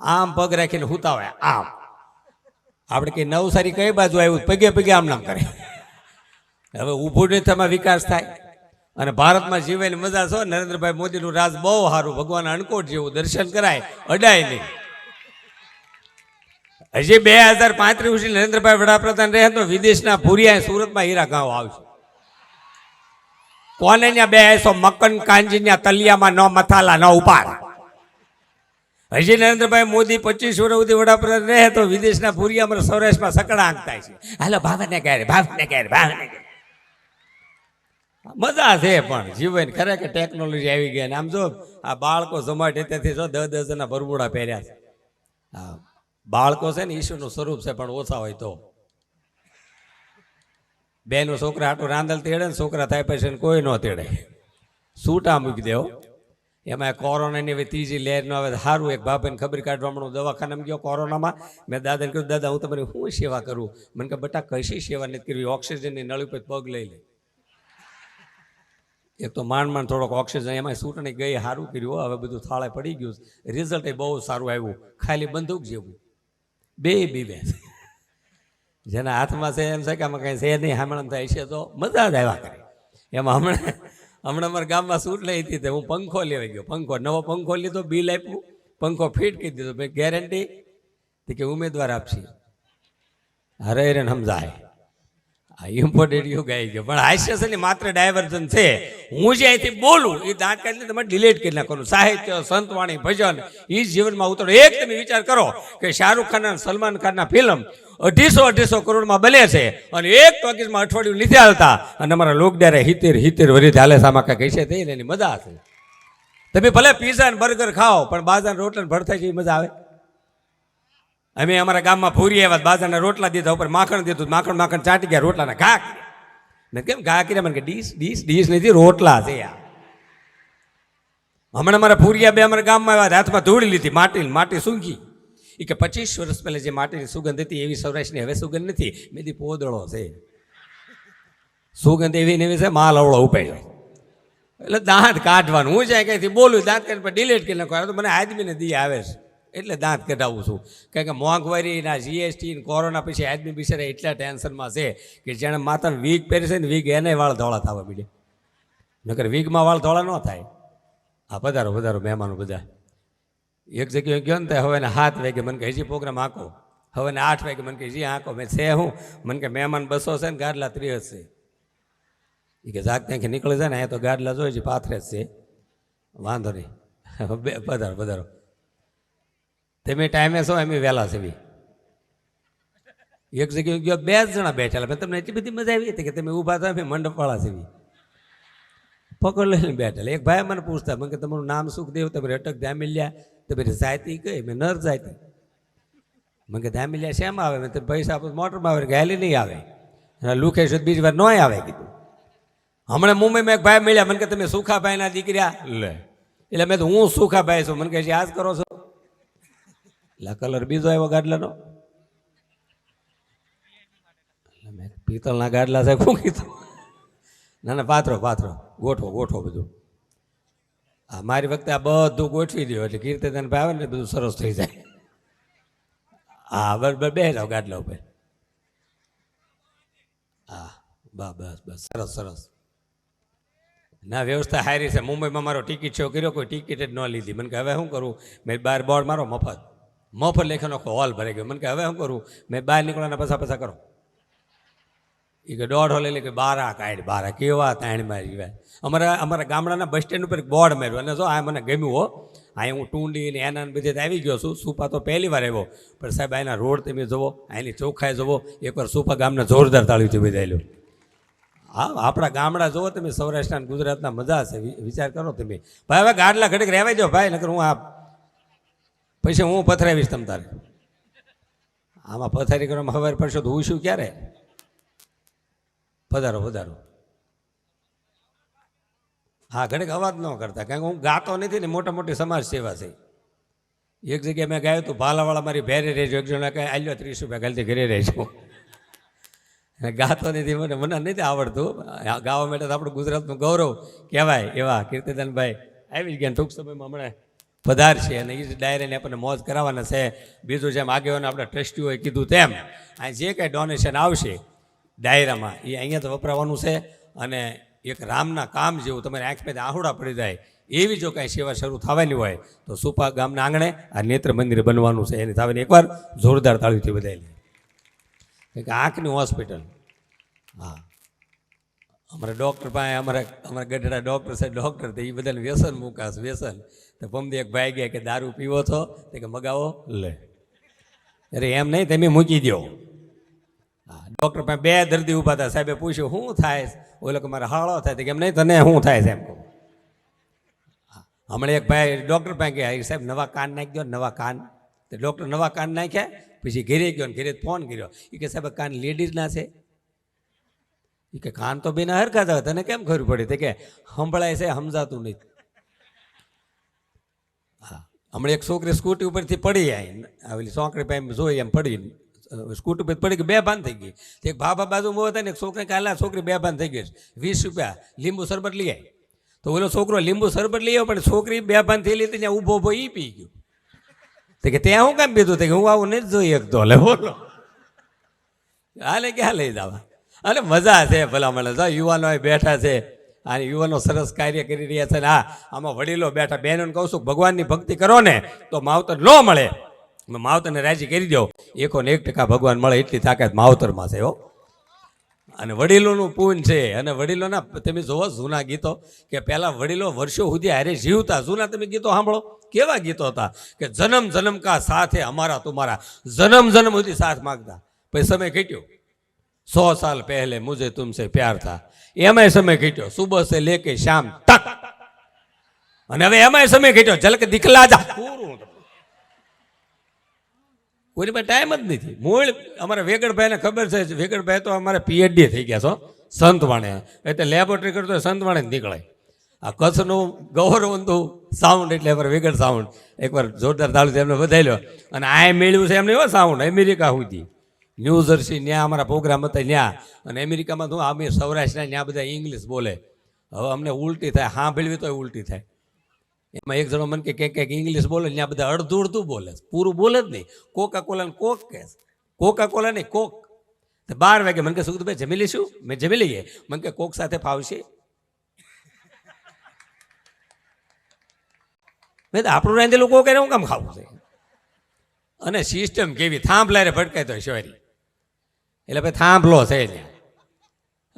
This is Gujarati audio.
આમ પગ રાખીને હુતા હોય આમ. આપણે કે નવસારી કઈ બાજુ આવ્યું? પગે પગે આમ નામ કરે. હવે ઊભું નહીં થવામાં વિકાસ થાય. અને ભારતમાં જીવવાની મજા છો, નરેન્દ્રભાઈ મોદીનું રાજ બહુ સારું. ભગવાન અણકોટ જેવું દર્શન કરાય, અડાય નહીં. હજી બે હજાર પાંત્રીસ સુધી નરેન્દ્રભાઈ વડાપ્રધાન રહે તો વિદેશના ભૂરિયા સુરતમાં હીરા ગાંવ આવશે. કોને ત્યાં બે સો મકન કાંજી તલિયામાં ન મથાલા, ન ઉપાડ. હજી નરેન્દ્રભાઈ મોદી પચીસ વર્ષ સુધી વડાપ્રધાન રહે તો વિદેશના ભૂરિયામાં સૌરાષ્ટ્રમાં સકડા આંકતા છે. હાલો, ભાવને ક્યારે ભાવને કહે ભાવને કહે મજા છે પણ, જીવન ખરેખર ટેકનોલોજી આવી ગઈ આમ જો, આ બાળકો ઝોમાટે તેથી જો દસ દસ જણા બરબુડા પહેર્યા છે. હા, બાળકો છે ને ઈશુનું સ્વરૂપ છે, પણ ઓછા હોય તો. બેનો છોકરા આટલું રાંદલ તેડે ને, છોકરા થાય પછી કોઈ ન તેડે. સૂટા મૂકી દેવો. એમાં કોરોનાની હવે ત્રીજી લહેરનો હવે સારું. એક બાપાને ખબર કાઢવા મળું દવાખાનામાં ગયો કોરોનામાં. મેં દાદાને કહ્યું દાદા, હું તમારી શું સેવા કરું? મને કે બટા, કશી સેવા નથી કરવી. ઓક્સિજનની નળી પર પગ લઈ લે. એક તો માંડ માંડ થોડોક ઓક્સિજન એમાં સૂટણી ગઈ, સારું કર્યું હવે બધું થાળે પડી ગયું રિઝલ્ટ એ બહુ સારું આવ્યું. ખાલી બંદૂક જેવું. બે બીબે જેના હાથમાં છે એમ છે કે આમાં કંઈ છે નહીં. હમણાં થાય છે તો મજા જ આવ્યા કરે. એમાં હમણાં હમણાં મારા ગામમાં સૂટ લઈ હતી હું પંખો લેવા ગયો. પંખો, નવો પંખો લીધો, બિલ આપ્યું. પંખો ફિટ કરી દીધો. ભાઈ ગેરંટી કે ઉમેદવાર આપશે. હરે રે સમજાય આ ઇમ્પોર્ટેડ યુ આવી ગયો પણ હાસ્ય માત્ર ડાયવર્ઝન છે. હું જે અહીંથી બોલું, એ દાંત કાઢીને તમે ડિલીટ કરી નાખવાનું. સાહિત્ય, સંતવાણી, ભજન, એ જીવનમાં ઉતરો. એક તમે વિચાર કરો કે શાહરૂખ ખાન અને સલમાન ખાનના ફિલ્મ અઢીસો અઢીસો કરોડમાં બને છે અને એક ટોકીસમાં અઠવાડિયું લીધા હતા. અને અમારા લોકડારે હિતેર હિતેર વરી હાલે સામા કાંઈ કહેશે તે એની મજા હશે. તમે ભલે પીઝા અને બર્ગર ખાઓ, પણ બાજા રોટલા ભરતા જેવી મજા આવે. અમે અમારા ગામમાં ભૂરી આવ્યા બાજાના રોટલા દીધા, ઉપર માખણ દીધું, માખણ માખણ ચાટી ગયા, રોટલાના ઘા મેં કેમ ઘા કર્યા? મને કે ડીશ ડીશ ડીશ નથી રોટલા છે આ. હમણાં મારા ભૂરિયા બે અમારા ગામમાં આવ્યા હાથમાં ધૂળી લીધી, માટી માટી સૂંઘી. એ કે પચીસ વર્ષ પહેલાં જે માટીની સુગંધ હતી, એવી સૌરાષ્ટ્રની હવે સુગંધ નથી, મેં પોદળો છે. સુગંધ એવી ને એવી છે, માલ અવળો ઉપાડ્યો. એટલે દાંત કાઢવાનું, હું જાય કંઈથી બોલું, દાંત કાઢી ડિલેટ ડિલીટ કરી નાખો. તો મને આદમીને દી આવે છે. એટલે દાંત કઢાવું છું. કારણ કે મોંઘવારીના જીએસટી કોરોના પછી આદમી બિચારા એટલા ટેન્શનમાં છે કે જેણે માતા વીગ પહેરશે ને વીગ એને વાળ ધોળા થવા બીડે નકર વીગમાં વાળ ધોળા ન થાય. આ પધારો પધારો મહેમાનો બધા. એક જગ્યાએ ગયો ને તો હવે સાત વાગે મને કે હજી પ્રોગ્રામ આંકો. હવે ને આઠ વાગે મને કે હજી આંકો. મેં છે હું. મને કે મહેમાન બસો છે ને ગાડલા ત્રીસ છે. એ કે જાગ ત્યાંથી નીકળે છે ને, અહીંયા તો ગાડલા જોઈએ છે પાથરે જ છે. વાંધો નહીં. પધારો પધારો. તમે ટાઈમે છો એમ વહેલા છે એક જગ્યાએ ગયો બે જ જણા બેઠેલા. મેં તમને એટલી બધી મજા આવી હતી કે તમે ઊભા થયા મંડપવાળા છે પકડ લઈને બેઠેલા. એક ભાઈ મને પૂછતા મને કે તમારું નામ સુખદેવ તમે અટક ધામિલ્યા તમારી જાયતી કઈ? મેં નર જાયતી મને કે ધામિલ્યા શેમ આવે? મેં તમે પૈસા આપો મોટરમાં આવે હાલી નહીં આવે. અને લુખેશ તો બીજી વાર ન આવે કીધું. હમણાં મુંબઈમાં એક ભાઈ મળ્યા મને કે તમે સુખાભાઈના દીકરા. લે. એટલે મેં તો હું સુખાભાઈ છું. મને કહે છે આજ કરો છો? એટલે કલર બીજો આવ્યો ગાડલાનો? મેં પિત્તળના ગાડલા સાહેબ શું કીધું? ના ના, પાથરો પાથરો. ગોઠવો ગોઠવો બધું. આ મારી વખતે આ બધું ગોઠવી દો એટલે કીર્તે ભાઈ ભાવે ને બધું સરસ થઈ જાય. હા બરાબર બે જાઓ ગાડલા ઉપર. હા, બસ બસ બસ, સરસ સરસ. ના, વ્યવસ્થા હારી છે. મુંબઈમાં મારો ટિકિટ શો કર્યો, કોઈ ટિકિટ જ ન લીધી. મને કે હવે શું કરું? મેં બાર બોર્ડ મારો મફત. મફત લેખનો હોલ ભરાઈ ગયો. મને કે હવે શું કરું? મેં બહાર નીકળવાના પછા પછા કરો. એ કે દોઢ હોલ એટલે કે બારા કાઢ બારા. કેવા તાણ મારી ભાઈ અમારા અમારા ગામડાના બસ સ્ટેન્ડ ઉપર એક બોર્ડ માર્યું. અને જો આ મને ગમ્યું હો અહીં હું ટુંડી ને એના ને બધે આવી ગયો છું. સુપા તો પહેલી વાર આવ્યો. પણ સાહેબ અહીંના રોડ તમે જુઓ અહીંની ચોખ્ખાઈ જુઓ. એકવાર સુપા ગામને જોરદાર તાળ્યું છે બધાયેલું હા, આપણા ગામડા જુઓ તમે સૌરાષ્ટ્રના અને ગુજરાતના મજા છે વિ- વિચાર કરો તમે. ભાઈ, હવે ગાડલા ઘડીક રહેવાય જાઓ ભાઈ, નકર હું આ પછી હું પથરાવીશ તમ તારે. આમાં પથારી કરવામાં ખબર પડશે તો હું શું ક્યારે? પધારો પધારો. હા ઘણીક અવાજ ન કરતા, કારણ કે હું ગાતો નથી ને, મોટા મોટી સમાજ સેવા છે. એક જગ્યાએ મેં ગાયું હતું, ભાલાવાળા મારી ભેરે રહેજો. એક જણા કહે આલ્યો ત્રીસ રૂપિયા ખાલી ઘરે રહેજો. ગાતો નથી, મને મને નથી આવડતું. ગાવા માટે તો આપણું ગુજરાતનું ગૌરવ કહેવાય એવા કીર્તિદાનભાઈ આવી જ ગયા ટૂંક સમયમાં હમણાં પધારશે અને એ ડાયરેને આપણને મોજ કરાવવાના છે. બીજું જેમ આગેવાનો આપણે ટ્રસ્ટીઓએ કીધું તેમ, આ જે કાંઈ ડોનેશન આવશે ડાયરામાં એ અહીંયા તો વપરાવાનું છે અને એક રામના કામ જેવું તમારે આંખ પેદા આહુડા પડી જાય, એવી જો કાંઈ સેવા શરૂ થવાની હોય, તો સુપા ગામના આંગણે આ નેત્ર મંદિર બનવાનું છે. એની થાવીને એકવાર જોરદાર તાળીથી બધાય કે આંખની હોસ્પિટલ. હા. અમારા ડૉક્ટર પાસે અમારા અમારા ગઢડા ડૉક્ટર છે ડૉક્ટર તો એ બધાને વ્યસન મૂકાશ વ્યસન. તો પમદી એક ભાઈ ગયા કે દારૂ પીવો છો? તે કે મગાવો. લે. અરે એમ નહીં તમે મૂકી દો હા ડૉક્ટર પાસે બે દર્દી ઊભા હતા સાહેબે પૂછ્યું શું થાય? ઓલો કે મારે હાળો થાય. તો કે એમ નહીં તને શું થાય છે? એમ કહું. હા, હમણાં એક ભાઈ ડૉક્ટર પાસે ગયા "એ સાહેબ નવા કાન નાખી દો નવા કાન. તો ડૉક્ટર નવા કાન નાખ્યા પછી ઘેરે ગયો ને ઘેરે ફોન કર્યો. એ કે સાહેબ કાન લેડીઝના છે. એ કે કાન તો બીના હરખા હતા, તને કેમ ખબર પડી? તે કે સંભળાય છે, સમજાતું નહીં. હા, હમણાં એક છોકરી સ્કૂટી ઉપરથી પડી આવી આવેલી સોંકડી પાસે જોઈ એમ પડી સ્કૂટી ઉપર પડી કે બે ભાન થઈ ગઈ. તે એક ભાભા બાજુ મો હતા ને, એક છોકરી કાલા છોકરી બે ભાન થઈ ગઈ વીસ રૂપિયા લીંબુ શરબત લઈ આવી તો ઓલો છોકરો લીંબુ શરબત લઈ આવ્યો, પણ છોકરી બે ભાન થઈ લીધી ત્યાં ઊભો ઊભો ઈ પી ગયો. તો કે ત્યાં હું કેમ પીધું તે કે હું આવું નથી જોઈ શકતો. લે, બોલો. હાલે ક્યાં લઈ જવા અને મજા છે ભલા મને જો યુવાનો બેઠા છે અને યુવાનો સરસ કાર્ય કરી રહ્યા છે ને હા આમાં વડીલો બેઠા. બહેનોને કહું છું, ભગવાનની ભક્તિ કરો ને, તો માવતર ન મળે. માવતરને રાજી કરી દો. એકો ને એક ટકા ભગવાન મળે એટલી તાકાત માવતરમાં છે, હો. અને વડીલોનું પૂન છે. અને વડીલોના, તમે જોવો જૂના ગીતો, કે પહેલાં વડીલો વર્ષો સુધી હારે જીવતા. જૂના તમે ગીતો સાંભળો? કેવા ગીતો હતા? કે જન્મ જન્મ કા સાથ અમારા તુમારા. જન્મ જન્મ સુધી સાથ માગતા. પછી સમય ઘટ્યો. सौ साल पहले मुझे तुमसे પ્યાર થા. એમાંય સમય ઘટ્યો. સુબહ સે લેકે શામ તક. અને હવે એમાંય સમય ઘટ્યો. જલક દીકલા જા. પૂરું કોઈની પાસે ટાઈમ જ નથી. મૂળ અમારા વેગડભાઈને ખબર છે વેગડભાઈ તો અમારે પીએચડી થઈ ગયા છો. સંતવાણે. એટલે લેબોરેટરી કરતો સંતવાણે જ નીકળાય. આ કચ્છનું ગૌરવંતું સાઉન્ડ એટલે અમારે વેગડ સાઉન્ડ એકવાર જોરદાર તાળું એમને વધારી લો અને આ મેળવ્યું છે એમને એવો સાઉન્ડ અમેરિકા સુધી. ન્યૂ જર્સી ત્યાં અમારા પ્રોગ્રામ હતા ત્યાં અને અમેરિકામાં તો અમે સૌરાષ્ટ્રના ત્યાં બધા ઇંગ્લિશ બોલે. હવે અમને ઉલટી થાય હા ભેળવી તોય ઉલટી થાય. એમાં એક જણો મને કે, કંઈક કંઈક ઇંગ્લિશ બોલે ત્યાં બધા અડધું અડધું બોલે પૂરું બોલે જ નહીં. કોકા કોલા કોક કે કોકા કોલા નહીં કોક તો બાર વાગે મને કે સુખદભાઈ જમી લઈશું? મેં જમી લઈએ. મને કે કોક સાથે ફાવશે. મેં તો આપણું રાંધેલું કોક એને હું કામ ખાવું છે? અને સિસ્ટમ કેવી થાંભલા રે ભટકાય તો શોરી એટલે ભાઈ થાંભલો છે ત્યાં.